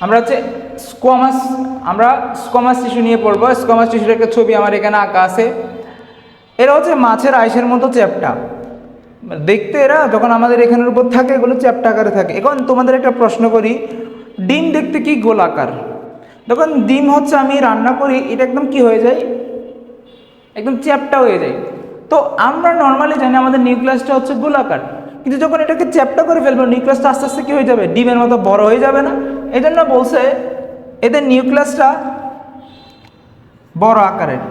আমরা হচ্ছে স্কোয়ামাস আমরা স্কোয়ামাস টিস্যু নিয়ে পড়ব। স্কোয়ামাস টিস্যুর একটা ছবি আমার এখানে আঁকা আছে। এরা হচ্ছে মাছের আইসের মতো চ্যাপটা। দেখতে এরা যখন আমাদের এখানের উপর থাকে, এগুলো চ্যাপটা আকারে থাকে। এখন তোমাদের একটা প্রশ্ন করি, ডিম দেখতে কি গোলাকার? যখন ডিম হচ্ছে আমি রান্না করি, এটা একদম কি হয়ে যায়? একদম চ্যাপটা হয়ে যায়। তো আমরা নর্মালি জানি আমাদের নিউক্লিয়াসটা হচ্ছে গোলাকার। কিন্তু যখন এটাকে চ্যাপটা করে ফেলব, নিউক্লিয়াসটা আস্তে আস্তে কী হয়ে যাবে? ডিমের মতো বড় হয়ে যাবে না? এই জন্য বলছে এদের নিউক্লিয়াসটা বড় আকারের।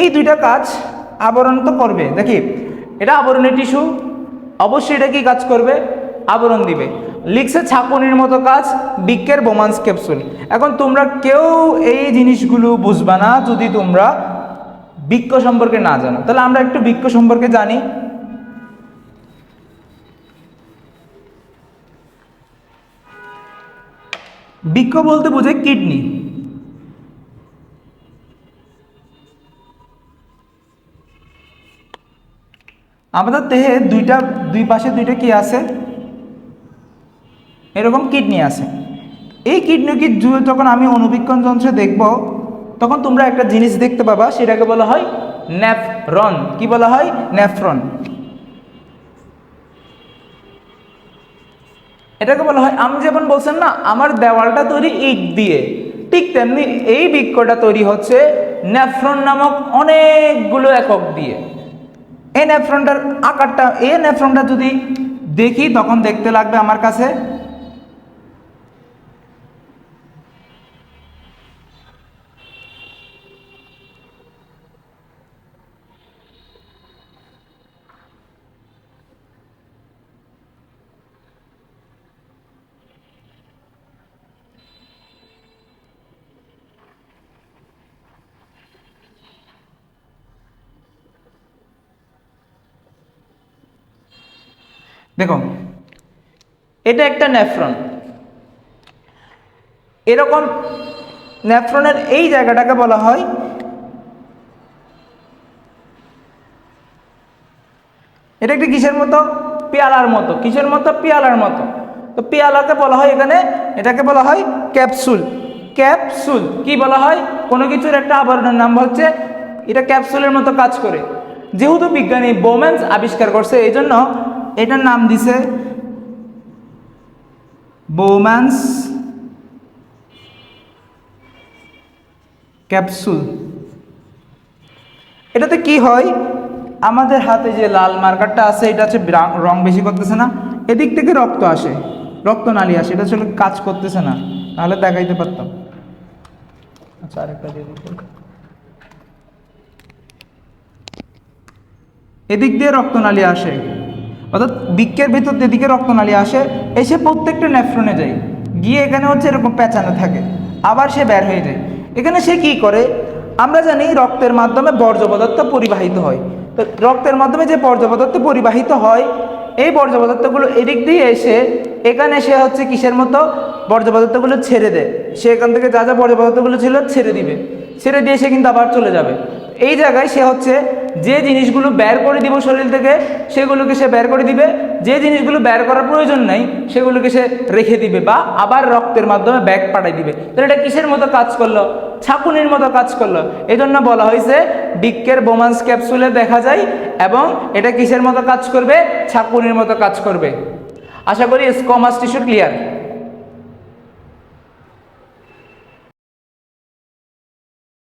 এই দুইটা কাজ আবরণ তো করবে। দেখি, এটা আবরণের টিস্যু, অবশ্যই এটা কি কাজ করবে? আবরণ দিবে। লিখছে ছাপনির মতো কাজ বিজ্ঞের বোমান্স ক্যাপসুল। এখন তোমরা কেউ এই জিনিসগুলো বুঝবা না যদি তোমরা বৃক্ষ সম্পর্কে না জানো। তাহলে আমরা একটু বৃক্ষ সম্পর্কে জানি। বৃক্ষ বলতে বোঝায় কিডনি। আমাদের দেহে দুইটা, দুই পাশে দুইটা কি আছে? এরকম কিডনি আছে। এই কিডনি কি যখন আমি অনুবীক্ষণ যন্ত্রে দেখব, তখন তোমরা একটা জিনিস দেখতে পাবা, সেটাকে বলা হয় ন্যাফরন কি বলা হয়? ন্যাফরন এটাকে বলা হয় আমি যেমন বলছেন না, আমার দেওয়ালটা তৈরি ইট দিয়ে। ঠিক তেমনি এই বৃক্ষটা তৈরি হচ্ছে ন্যাফ্রন নামক অনেকগুলো একক দিয়ে। এই ন্যাফ্রনটার আকারটা, এই ন্যাফ্রনটা যদি দেখি, তখন দেখতে লাগবে আমার কাছে দেখো, এটা একটা ন্যাফ্রন এরকম ন্যাফ্রনের এই জায়গাটাকে বলা হয় এটা একটি কিসের মতো? পেয়ালার মতো। কিসের মতো? পেয়ালার মতো। তো পেয়ালাকে বলা হয় এখানে, এটাকে বলা হয় ক্যাপসুল। ক্যাপসুল। কি বলা হয়? কোনো কিছুর একটা আবরণের নাম হচ্ছে, এটা ক্যাপসুলের মতো কাজ করে। যেহেতু বিজ্ঞানী বোম্যান্স আবিষ্কার করছে, এই জন্য এটার নাম দিছে বোম্যান্স ক্যাপসুল এটাতে কি হয়? আমাদের হাতে যে লাল মার্কারটা আছে, এটা হচ্ছে রং বেশি করতেছে না। এদিক থেকে রক্ত আসে, রক্ত নালি আসে, এটা আসলে কাজ করতেছে না। তাহলে দেখাইতে পারতাম। আচ্ছা আরেকটা দিয়ে এদিক দিয়ে রক্তনালী আসে। অর্থাৎ বৃক্কের ভিতর এদিকে রক্তনালী আসে, এসে প্রত্যেকটা নেফ্রনে যায়। গিয়ে এখানে হচ্ছে এরকম পেঁচানো থাকে। আবার সে বের হয়ে যায়। এখানে সে কি করে? আমরা জানি রক্তের মাধ্যমে বর্জ্য পদার্থ পরিবাহিত হয়। তো রক্তের মাধ্যমে যে বর্জ্য পদার্থ পরিবাহিত হয়, এই বর্জ্য পদার্থগুলো এদিক দিয়ে এসে, এখানে সে হচ্ছে কিসের মতো? বর্জ্য পদার্থগুলো ছেড়ে দেয়। সে এখান থেকে যা যা বর্জ্য পদার্থগুলো ছিল ছেড়ে দিবে। ছেড়ে দিয়ে সে কিন্তু আবার চলে যাবে। এই জায়গায় সে হচ্ছে যে জিনিসগুলো বের করে দিব শরীর থেকে, সেগুলোকে সে বের করে দিবে। যে জিনিসগুলো বের করার প্রয়োজন নাই, সেগুলোকে সে রেখে দিবে বা আবার রক্তের মাধ্যমে ব্যাগ পাঠাই দিবে। তাহলে এটা কিসের মতো কাজ করল? ছাকুনির মতো কাজ করল। এই জন্য বলা হয়েছে ডিক্কের বোমান্স ক্যাপসুলে দেখা যায় এবং এটা কিসের মতো কাজ করবে? ছাকুনির মতো কাজ করবে। আশা করি স্কমাস টিস্যু ক্লিয়ার